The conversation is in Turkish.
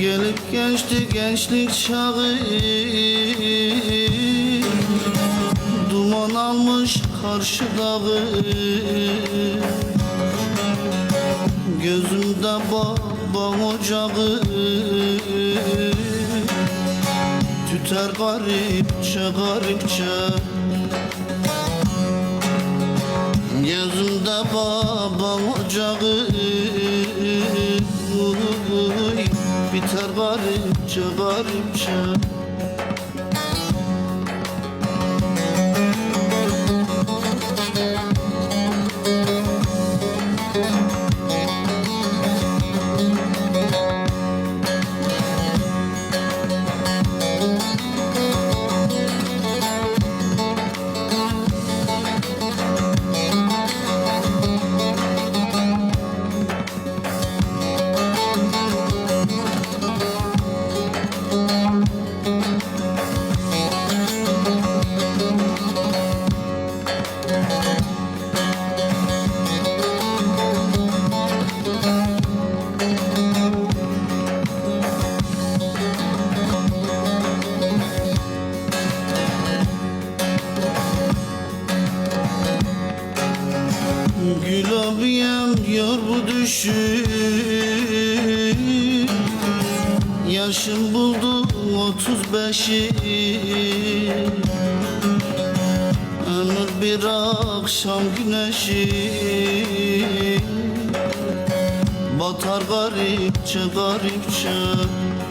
Gelip geçti gençlik çağı. Duman almış karşı dağı. Gözümde baba ocağı. Tüter garipçe garipçe Gözümde baba ocağı Biter garipçe garipçe Gül abiyem yor bu düşü Yaşım buldu otuz beşi. Ömür bir akşam güneşi. Batar garipçe garipçe